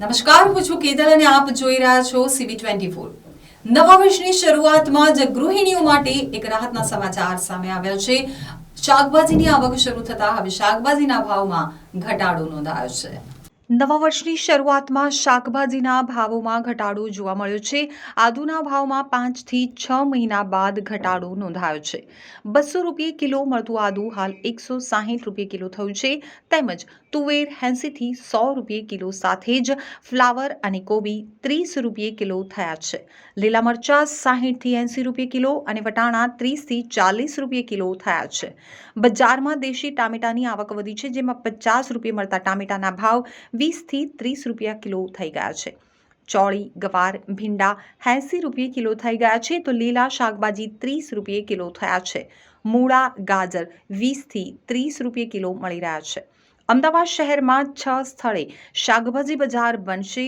નમસ્કાર, હું છું કેતલ અને આપ જોઈ રહ્યા છો સીબી ટ્વેન્ટી ફોર નવા વર્ષની શરૂઆતમાં જ ગૃહિણીઓ માટે એક રાહતના સમાચાર સામે આવ્યા છે. શાકભાજીની આવક શરૂ થતા હવે શાકભાજીના ભાવમાં ઘટાડો નોંધાયો છે. નવા વર્ષની શરૂઆતમાં શાકભાજીના ભાવોમાં ઘટાડો જોવા મળ્યો છે. આદુના ભાવમાં પાંચથી છ મહિના બાદ ઘટાડો નોંધાયો છે. બસો રૂપિયે કિલો મળતું આદુ હાલ એકસો સાહીઠ રૂપિયે કિલો થયું છે. તેમજ તુવેર એંસીથી સો રૂપિયે કિલો સાથે જ ફ્લાવર અને કોબી ત્રીસ રૂપિયે કિલો થયા છે. લીલા મરચાં સાહીઠથી એંસી રૂપિયે કિલો અને વટાણા ત્રીસથી ચાલીસ રૂપિયે કિલો થયા છે. બજારમાં દેશી ટામેટાની આવક વધી છે, જેમાં પચાસ રૂપિયે મળતા ટામેટાના ભાવ વીસથી ત્રીસ રૂપિયા કિલો થઈ ગયા છે. ચોળી, ગવાર, ભીંડા એંસી રૂપિયે કિલો થઈ ગયા છે તો લીલા શાકભાજી ત્રીસ રૂપિયે કિલો થયા છે. મૂળા, ગાજર વીસથી ત્રીસ રૂપિયે કિલો મળી રહ્યા છે. અમદાવાદ શહેરમાં છ સ્થળે શાકભાજી બજાર બનશે.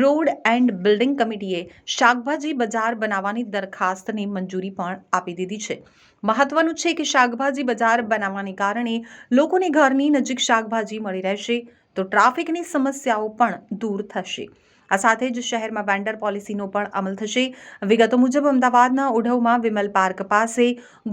રોડ એન્ડ બિલ્ડિંગ કમિટીએ શાકભાજી બજાર બનાવવાની દરખાસ્તને મંજૂરી પણ આપી દીધી છે. મહત્વનું છે કે શાકભાજી બજાર બનાવવાને કારણે લોકોને ઘરની નજીક શાકભાજી મળી રહેશે. તો ટ્રાફિકની સમસ્યાઓ પણ દૂર થશે. આ સાથે જ શહેરમાં વેન્ડર પોલિસીનો પણ અમલ થશે. વિગતો મુજબ, અમદાવાદના ઉઢવમાં વિમલ પાર્ક પાસે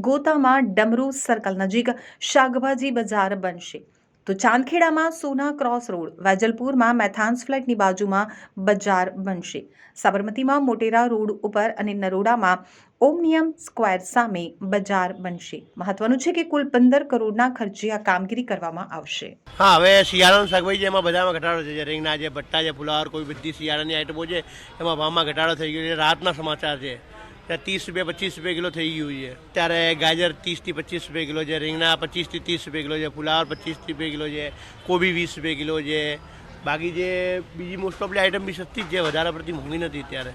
ગોતામાં ડમરૂ સર્કલ નજીક શાકભાજી બજાર બનશે. તો ચાંદખેડામાં સોના ક્રોસ રોડ, વેજલપુરમાં મેથાન્સ ફ્લેટની બાજુમાં બજાર બનશે. સાબરમતીમાં મોટેરા રોડ ઉપર અને નરોડામાં ઓમનિયમ સ્ક્વેર સામે બજાર બનશે. મહત્વનું છે કે કુલ પંદર કરોડના ખર્ચે આ કામગીરી કરવામાં આવશે. હા, હવે શિયાળાનું શાકભાજી છે, એમાં બધામાં ઘટાડો છે જે રીંગણા છે, ભટ્ટા છે ફુલાવર કોઈ બધી શિયાળાની આઈટમો છે, એમાં ભાવમાં ઘટાડો થઈ ગયો છે. રાતના સમાચાર છે. ત્રીસ રૂપિયા, પચીસ રૂપિયા કિલો થઈ ગયું છે. ત્યારે ગાજર ત્રીસથી પચીસ રૂપિયા કિલો છે, રીંગણા પચીસથી ત્રીસ રૂપિયા કિલો છે ફુલાવર પચીસ રૂપિયા કિલો છે, કોબી વીસ રૂપિયા કિલો છે. બાકી જે બીજી મોસ્ટ ઓફલી આઈટમ બી સસ્તી જ છે, વધારે પડતી મોંઘી નથી અત્યારે.